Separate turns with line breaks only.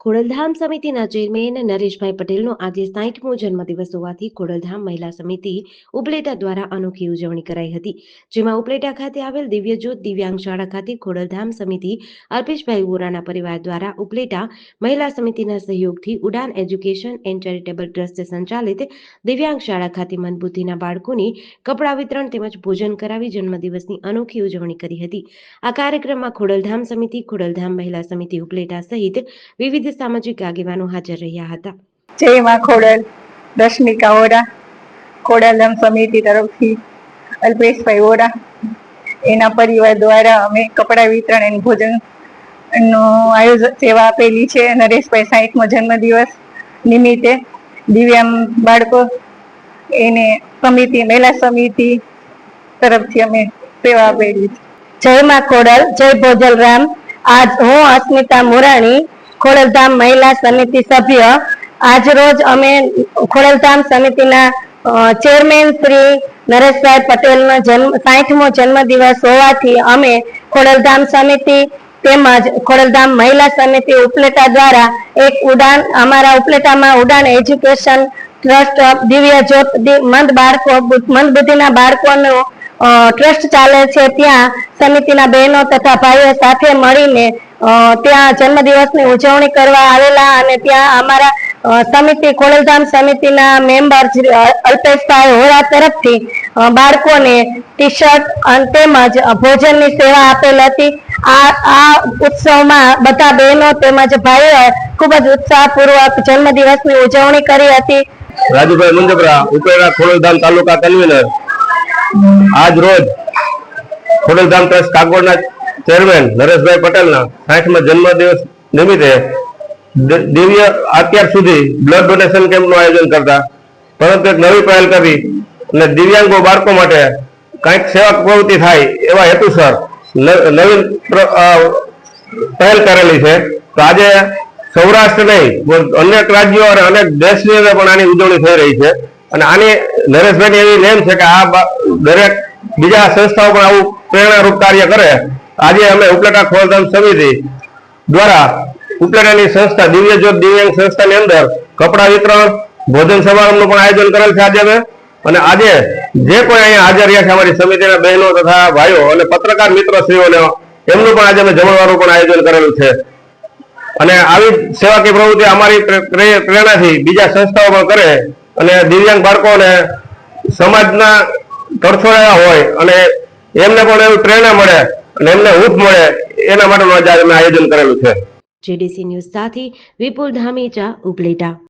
ખોડલધામ સમિતિના ચેરમેન નરેશભાઈ પટેલનો આજે સાહીઠમો જન્મદિવસ હોવાથી ખોડલધામ મહિલા સમિતિ ઉપલેટા દ્વારા અનોખી ઉજવણી કરાઈ હતી. જેમાં ઉપલેટા ખાતે આવેલ દિવ્યજ્યોત દિવ્યાંગ શાળા ખાતે ખોડલધામ સમિતિ, અલ્પેશભાઈ વોરાના પરિવાર દ્વારા ઉપલેટા મહિલા સમિતિના સહયોગથી ઉડાન એજ્યુકેશન એન્ડ ચેરિટેબલ ટ્રસ્ટ સંચાલિત દિવ્યાંગ શાળા ખાતે મંદબુદ્ધિના બાળકોને કપડા વિતરણ તેમજ ભોજન કરાવી જન્મદિવસની અનોખી ઉજવણી કરી હતી. આ કાર્યક્રમમાં ખોડલધામ સમિતિ, ખોડલધામ મહિલા સમિતિ ઉપલેટા સહિત વિવિધ સામાજિક આગેવાનો હાજર રહ્યા હતા.
જય માં ખોડલ રશ્મિકા ઓરા ખોડલધામ સમિતિ તરફથી અલ્પેશભાઈ ઓરા એના પરિવાર દ્વારા અમે કપડા વિતરણ અને ભોજનનું આયોજન સેવા આપેલી છે. નરેશભાઈ સાહીઠમો જન્મદિવસ નિમિત્તે દિવ્યાંગ બાળકો એને સમિતિ મહિલા સમિતિ તરફથી અમે સેવા આપેલી છે.
જય માં ખોડલ જય ભોજલ રામ આજ હું અસ્મિતા મુરાણી ખોડલધામ મહિલા સમિતિ સભ્ય. આજ રોજ અમે ખોડલધામ સમિતિના ચેરમેન શ્રી નરેશભાઈ પટેલનો જન્મ સાહીઠમો જન્મદિવસ હોવાથી અમે ખોડલધામ સમિતિ તેમજ ખોડલધામ મહિલા સમિતિ ઉપલેટા દ્વારા એક ઉડાન, અમારા ઉપલેટામાં ઉડાન એજ્યુકેશન ટ્રસ્ટ, દિવ્ય જ્યોત મંદ બાળકો, મંદ બુદ્ધિના બાળકોનો ટ્રસ્ટ ચાલે છે. ત્યાં સમિતિના બહેનો તથા ભાઈઓ સાથે મળીને ત્યાં જન્મદિવસની ઉજવણી કરવા આવેલા અને ત્યાં અમારા સમિતિ, ખોડલધામ સમિતિના મેમ્બર અલ્પેશભાઈ હોરા તરફથી બાળકોને ટી શર્ટ તેમજ ભોજનની સેવા આપેલ હતી. આ આ ઉત્સવમાં બધા બહેનો તેમજ ભાઈઓએ ખૂબ જ ઉત્સાહપૂર્વક જન્મદિવસની ઉજવણી કરી હતી.
રાજુભાઈ મુંજપરા, ઉપેરા ખોડલધામ તાલુકા કન્વીનર. આજ રોજ ખોડલધામ ટ્રસ્ટ કાગોડના ચેરમેન નરેશભાઈ પટેલના સાઠમા જન્મદિવસ નિમિત્તે દિવ્ય અત્યાર સુધી બ્લડ ડોનેશન કેમ્પનું આયોજન કરતા પરંતુ એક નવી પહેલ કરી અને દિવ્યાંગો બાળકો માટે કંઈક સેવા પ્રવૃત્તિ થાય એવા હેતુસર નવીન પહેલ કરેલી છે. તો આજે સૌરાષ્ટ્ર નહીં અનેક રાજ્યો અને અનેક દેશની અંદર પણ આની ઉજવણી થઈ રહી છે. અને આની નરેશભાઈની એવી નેમ છે કે આ દરેક બીજા સંસ્થાઓ પણ આવું પ્રેરણારૂપ કાર્ય કરે. આજે અમે ઉપલેટા ખોલધામ સમિતિ દ્વારા ઉપલેટાની સંસ્થા, દિવ્ય જ્યોત દિવ્યાંગ સંસ્થાની અંદર કપડા વિતરણ, ભોજન સમારંભનું પણ આયોજન કરેલ છે આજે અમે. અને આજે જે કોઈ અહીંયા હાજર રહ્યા છે અમારી સમિતિના બહેનો તથા ભાઈઓ અને પત્રકાર મિત્રો શ્રીઓને એમનું પણ આજે અમે જમણવારનું પણ આયોજન કરેલું છે. અને આવી સેવાકીય પ્રવૃત્તિ અમારી પ્રે- પ્રે- પ્રેરણાથી બીજા સંસ્થાઓ પણ કરે અને દિવ્યાંગ બાળકોને સમાજના તરછોડાયા હોય અને એમને પણ એવી પ્રેરણા મળે અને એમને હૂફ મળે, એના માટેનું આજે આયોજન કરેલું છે.
જીડીસી ન્યૂઝ સાથે વિપુલ ધામેચા ઉપલેટા.